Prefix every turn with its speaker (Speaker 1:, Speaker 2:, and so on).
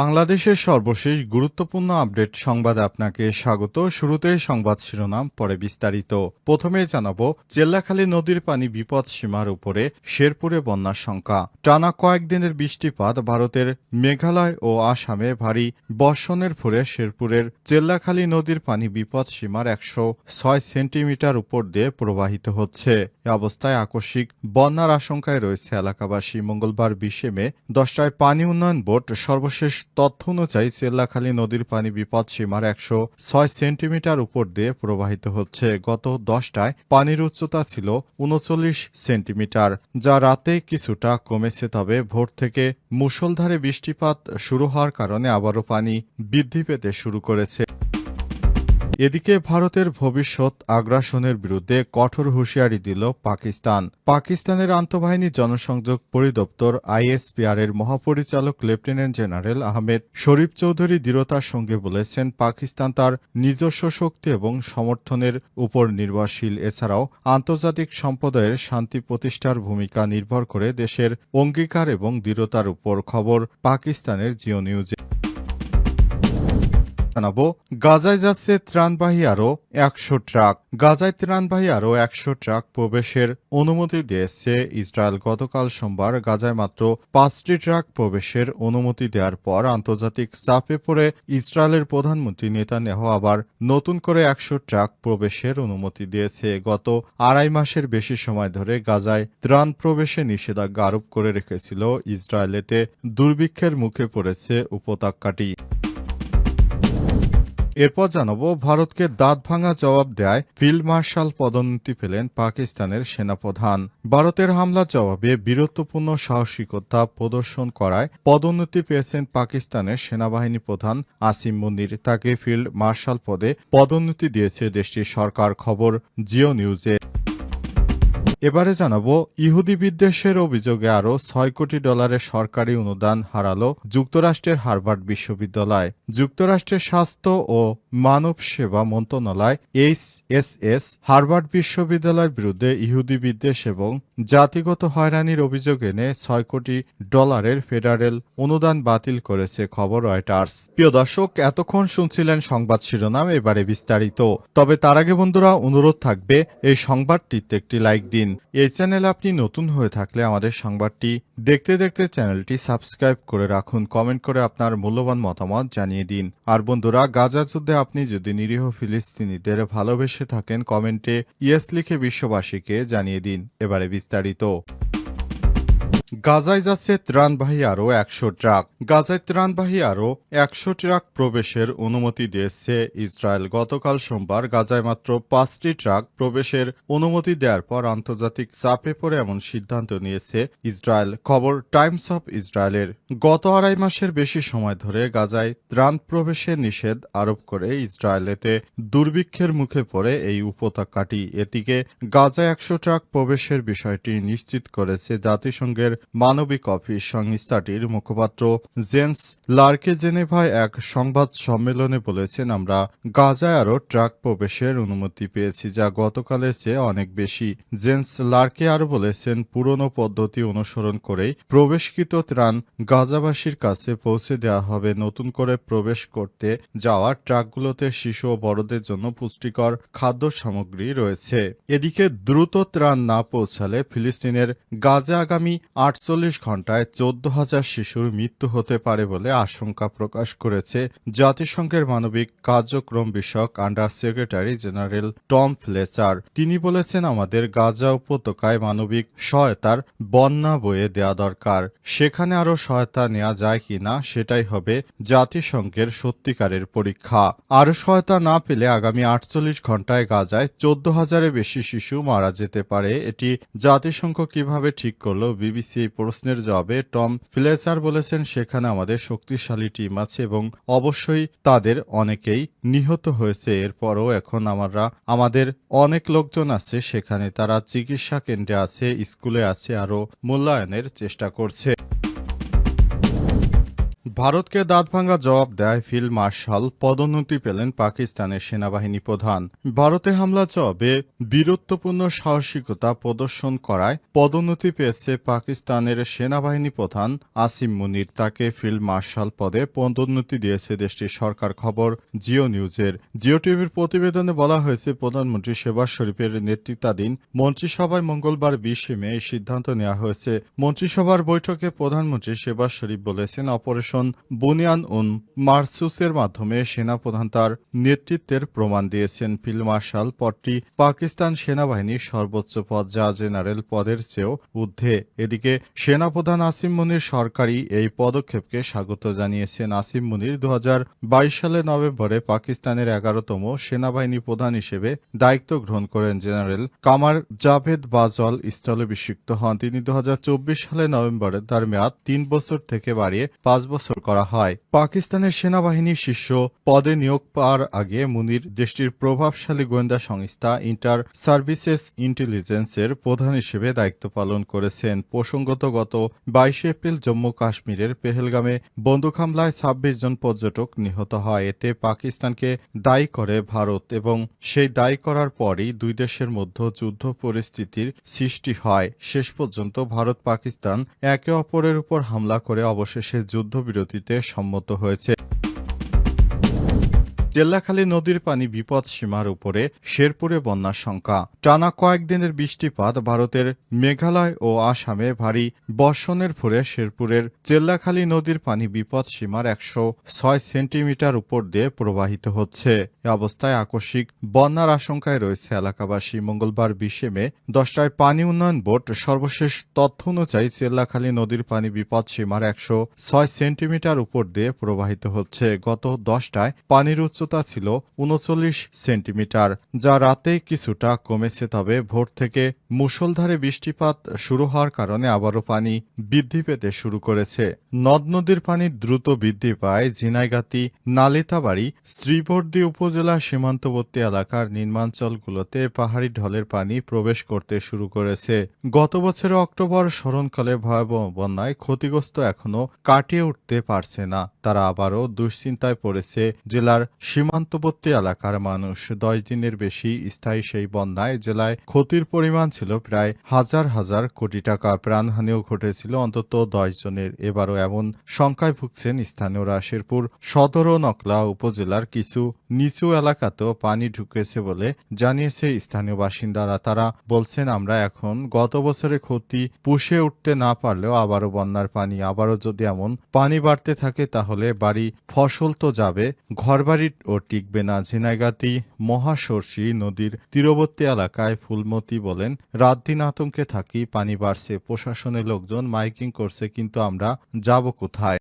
Speaker 1: বাংলাদেশের সর্বশেষ গুরুত্বপূর্ণ আপডেট সংবাদে আপনাকে স্বাগত। শুরুতে সংবাদ শিরোনাম, পরে বিস্তারিত। প্রথমে জানাব চেল্লাখালী নদীর পানি বিপদ সীমার উপরে শেরপুরে বন্যার সংখ্যা। টানা কয়েকদিনের বৃষ্টিপাত ভারতের মেঘালয় ও আসামে ভারী বর্ষণের ফলে শেরপুরের চেল্লাখালী নদীর পানি বিপদ সীমার একশো ছয় সেন্টিমিটার উপর দিয়ে প্রবাহিত হচ্ছে। এ অবস্থায় আকস্মিক বন্যার আশঙ্কায় রয়েছে এলাকাবাসী। মঙ্গলবার বিশে মে দশটায় পানি উন্নয়ন বোর্ড সর্বশেষ তথ্য অনুযায়ী চেল্লাখালী নদীর পানি বিপদ সীমার একশো ছয় সেন্টিমিটার উপর দিয়ে প্রবাহিত হচ্ছে। গত দশটায় পানির উচ্চতা ছিল উনচল্লিশ সেন্টিমিটার, যা রাতে কিছুটা কমেছে। তবে ভোর থেকে মুসলধারে বৃষ্টিপাত শুরু হওয়ার কারণে আবারও পানি বৃদ্ধি পেতে শুরু করেছে। এদিকে ভারতের ভবিষ্যৎ আগ্রাসনের বিরুদ্ধে কঠোর হুঁশিয়ারি দিল পাকিস্তান। পাকিস্তানের আন্তঃবাহিনী জনসংযোগ পরিদপ্তর আইএসপিআর এর মহাপরিচালক লেফটেন্যান্ট জেনারেল আহমেদ শরীফ চৌধুরী দৃঢ়তার সঙ্গে বলেছেন, পাকিস্তান তার নিজস্ব শক্তি এবং সমর্থনের উপর নির্ভরশীল। এছাড়াও আন্তর্জাতিক সম্প্রদায়ের শান্তি প্রতিষ্ঠার ভূমিকা নির্ভর করে দেশের অঙ্গীকার এবং দৃঢ়তার উপর খবর পাকিস্তানের জিও নিউজে। জানাব, গাজায় যাচ্ছে ত্রাণবাহী আরও একশো ট্রাক। গাজায় ত্রাণবাহী আরও একশো ট্রাক প্রবেশের অনুমতি দিয়েছে ইসরায়েল। গতকাল সোমবার গাজায় মাত্র পাঁচটি ট্রাক প্রবেশের অনুমতি দেওয়ার পর আন্তর্জাতিক চাপে পড়ে ইসরায়েলের প্রধানমন্ত্রী নেতানেহ আবার নতুন করে একশো ট্রাক প্রবেশের অনুমতি দিয়েছে। গত আড়াই মাসের বেশি সময় ধরে গাজায় ত্রাণ প্রবেশে নিষেধাজ্ঞা আরোপ করে রেখেছিল ইসরায়েলেতে দুর্ভিক্ষের মুখে পড়েছে উপত্যকাটি। এরপর জানাব, ভারতকে দাঁত ভাঙা জবাব দেয় ফিল্ড মার্শাল পদোন্নতি পেলেন পাকিস্তানের সেনাপ্রধান। ভারতের হামলার জবাবে বীরত্বপূর্ণ সাহসিকতা প্রদর্শন করায় পদোন্নতি পেয়েছেন পাকিস্তানের সেনাবাহিনী প্রধান আসিম মুনির তাকে ফিল্ড মার্শাল পদে পদোন্নতি দিয়েছে দেশটির সরকার খবর, জিও নিউজে। এবারে জানাব, ইহুদি বিদ্বেষের অভিযোগে আরও ছয় কোটি ডলারের সরকারি অনুদান হারালো যুক্তরাষ্ট্রের হার্ভার্ড বিশ্ববিদ্যালয়। যুক্তরাষ্ট্রের স্বাস্থ্য ও মানব সেবা মন্ত্রণালয় এইচ এস এস হার্ভার্ড বিশ্ববিদ্যালয়ের বিরুদ্ধে ইহুদি বিদ্বেষ এবং জাতিগত হয়রানির অভিযোগ এনে ছয় কোটি ডলারের ফেডারেল অনুদান বাতিল করেছে খবর রয়টার্স। প্রিয় দর্শক, এতক্ষণ শুনছিলেন সংবাদ শিরোনাম, এবারে বিস্তারিত। তবে তার আগে বন্ধুরা, অনুরোধ থাকবে, এই সংবাদটিতে একটি লাইক দিন। এই চ্যানেলে আপনি নতুন হয়ে থাকলে আমাদের সংবাদটি দেখতে দেখতে চ্যানেলটি সাবস্ক্রাইব করে রাখুন, কমেন্ট করে আপনার মূল্যবান মতামত জানিয়ে দিন। আর বন্ধুরা, গাজা যুদ্ধে আপনি যদি নিরীহ ফিলিস্তিনিদের ভালোবেসে থাকেন, কমেন্টে ইয়েস লিখে বিশ্ববাসীকে জানিয়ে দিন। এবারে বিস্তারিত। গাজায় যাচ্ছে ত্রাণবাহী আরও একশো ট্রাক। গাজায় ত্রাণবাহী আরও একশো ট্রাক প্রবেশের অনুমতি দিয়েছে ইসরায়েল। গতকাল সোমবার গাজায় মাত্র পাঁচটি ট্রাক প্রবেশের অনুমতি দেওয়ার পর আন্তর্জাতিক চাপে পড়ে এমন সিদ্ধান্ত নিয়েছে ইসরায়েল। খবর টাইমস অফ ইসরায়েলের। গত আড়াই মাসের বেশি সময় ধরে গাজায় ত্রাণ প্রবেশে নিষেধ আরোপ করে ইসরায়েলেতে দুর্ভিক্ষের মুখে পড়ে এই উপত্যকাটি। এদিকে গাজায় একশো ট্রাক প্রবেশের বিষয়টি নিশ্চিত করেছে জাতিসংঘের মানবিক অফিস সংস্থাটির মুখপাত্র জেন্স লার্কে জেনেভায় এক সংবাদ সম্মেলনে বলেছেন, আমরা গাজায় আরও ট্রাক প্রবেশের অনুমতি পেয়েছি, যা গতকালের চেয়ে অনেক বেশি। জেন্স লার্কে আরও বলেছেন, পুরনো পদ্ধতি অনুসরণ করেই প্রবেশকৃত ত্রাণ গাজাবাসীর কাছে পৌঁছে দেওয়া হবে। নতুন করে প্রবেশ করতে যাওয়া ট্রাকগুলোতে শিশু ও বড়দের জন্য পুষ্টিকর খাদ্য সামগ্রী রয়েছে। এদিকে দ্রুত ত্রাণ না পৌঁছালে ফিলিস্তিনের গাজা আগামী আটচল্লিশ ঘন্টায় চোদ্দ হাজার শিশুর মৃত্যু হতে পারে বলে আশঙ্কা প্রকাশ করেছে জাতিসংঘের মানবিক কার্যক্রম বিষয়ক under secretary general Tom Fletcher. তিনি বলেছেন, আমাদের গাজা উপত্যকায় মানবিক সহায়তার বন্যা বয়ে দেওয়া দরকার। সেখানে আরও সহায়তা নেওয়া যায় কিনা সেটাই হবে জাতিসংঘের সত্যিকারের পরীক্ষা। আরও সহায়তা না পেলে আগামী আটচল্লিশ ঘন্টায় গাজায় চোদ্দ হাজারের বেশি শিশু মারা যেতে পারে। এটি জাতিসংঘ কীভাবে ঠিক করল, বিবিসি এই প্রশ্নের জবাবে টম ফিলেসার বলেছেন, সেখানে আমাদের শক্তিশালী টিম আছে এবং অবশ্যই তাদের অনেকেই নিহত হয়েছে। এরপরও এখন আমরা, আমাদের অনেক লোকজন আছে, সেখানে তারা চিকিৎসা কেন্দ্রে আছে, স্কুলে আছে, আরও মূল্যায়নের চেষ্টা করছে। ভারতকে দাঁতভাঙ্গা জবাব দেয় ফিল্ড মার্শাল পদোন্নতি পেলেন পাকিস্তানের সেনাবাহিনী প্রধান। ভারতে হামলা জবাবে বীরত্বপূর্ণ সাহসিকতা প্রদর্শন করায় পদোন্নতি পেয়েছে পাকিস্তানের সেনাবাহিনী প্রধান আসিম মুনির। তাকে ফিল্ড মার্শাল পদে পদোন্নতি দিয়েছে দেশটির সরকার খবর জিও নিউজের। জিও টিভির প্রতিবেদনে বলা হয়েছে, প্রধানমন্ত্রী শেবাজ শরীফের নেতৃত্বাধীন মন্ত্রিসভায় মঙ্গলবার বিশে মে এই সিদ্ধান্ত নেওয়া হয়েছে। মন্ত্রিসভার বৈঠকে প্রধানমন্ত্রী শেবাজ শরীফ বলেছেন, অপারেশন বুনিয়ান উন মারসুসের মাধ্যমে সেনাপ্রধান তার নেতৃত্বের প্রমাণ দিয়েছেন। ফিল্ড মার্শাল পদটি পাকিস্তান সেনাবাহিনীর সর্বোচ্চ পদ, যা জেনারেল পদের চেয়েও ঊর্ধ্বে। এদিকে সেনাপ্রধান আসিম মুনির সরকারি এই পদক্ষেপকে স্বাগত জানিয়েছেন। আসিম মুনির দু সালের নভেম্বরে পাকিস্তানের এগারোতম সেনাবাহিনী প্রধান হিসেবে দায়িত্ব গ্রহণ করেন। জেনারেল কামার জাভেদ বাজল স্থলাভিষিক্ত হন। তিনি দু সালের নভেম্বরে তার মেয়াদ তিন বছর থেকে বাড়িয়ে পাঁচ বছর করা হয়। পাকিস্তানের সেনাবাহিনীর শীর্ষ পদে নিয়োগ পাওয়ার আগে মুনির দেশটির প্রভাবশালী গোয়েন্দা সংস্থা ইন্টার সার্ভিসেস ইন্টেলিজেন্সের প্রধান হিসেবে দায়িত্ব পালন করেছেন। প্রসঙ্গত, গত বাইশে এপ্রিল জম্মু কাশ্মীরের পেহেলগামে বন্দুক হামলায় ছাব্বিশ জন পর্যটক নিহত হয়। এতে পাকিস্তানকে দায়ী করে ভারত এবং সেই দায়ী করার পরই দুই দেশের মধ্যে যুদ্ধ পরিস্থিতির সৃষ্টি হয়। শেষ পর্যন্ত ভারত পাকিস্তান একে অপরের উপর হামলা করে অবশেষে যুদ্ধবিরতিতে সম্মত হয়েছে। জেল্লাখালী নদীর পানি বিপদ সীমার উপরে শেরপুরে বন্যার শঙ্কা। টানা কয়েকদিনের বৃষ্টিপাত ভারতের মেঘালয় ও আসামে ভারী বর্ষণের ফলে শেরপুরের জেল্লাখালী নদীর পানি বিপদ সীমার একশো ছয় সেন্টিমিটার উপর দিয়ে প্রবাহিত হচ্ছে। এ অবস্থায় আকস্মিক বন্যার আশঙ্কায় রয়েছে এলাকাবাসী। মঙ্গলবার বিশে মে দশটায় পানি উন্নয়ন বোর্ড সর্বশেষ তথ্য অনুযায়ী চেল্লাখালী নদীর পানি বিপদ সীমার একশো ছয় সেন্টিমিটার উপর দিয়ে প্রবাহিত হচ্ছে। গত দশটায় পানির উচ্চতা ছিল উনচল্লিশ সেন্টিমিটার, যা রাতে কিছুটা কমেছে তবে ভোর থেকে মুষলধারে বৃষ্টিপাত শুরু হওয়ার কারণে আবারও পানি বৃদ্ধি পেতে শুরু করেছে। নদ নদীর পানি দ্রুত বৃদ্ধি পায় ঝিনাইগাতি, নালিতাবাড়ি, শ্রীবর্দী উপজেলার সীমান্তবর্তী এলাকার নির্মাঞ্চলগুলোতে পাহাড়ি ঢলের পানি প্রবেশ করতে শুরু করেছে। গত বছরের অক্টোবর স্মরণকালে ভয়াবহ বন্যায় ক্ষতিগ্রস্ত এখনও কাটিয়ে উঠতে পারছে না। তারা আবারও দুশ্চিন্তায় পড়েছে। জেলার সীমান্তবর্তী এলাকার মানুষ দশ দিনের বেশি স্থায়ী সেই বন্যায় জেলায় ক্ষতির পরিমাণ ছিল প্রায় হাজার হাজার কোটি টাকা। প্রাণহানিও ঘটেছিল অন্তত দশ জনের। এবারও এমন সংখ্যায় ভুগছেন স্থানীয়রা। শেরপুর সদর ও নকলা উপজেলার কিছু নিচু এলাকাতেও পানি ঢুকেছে বলে জানিয়েছে স্থানীয় বাসিন্দারা। তারা বলছেন, আমরা এখন গত বছরে ক্ষতি পুষে উঠতে না পারলেও আবারও বন্যার পানি। আবারও যদি এমন পানি বাড়তে থাকে, তাহলে বাড়ি ফসল তো যাবে ঘরবাড়ি ও টিকবে না ঝিনাইগাতি মহাসর্ষী নদীর তীরবর্তী এলাকায় ফুলমতি বলেন, রাত দিন আতঙ্কে থাকি, পানি বাড়ছে, প্রশাসনের লোকজন মাইকিং করছে, কিন্তু আমরা যাব কোথায়?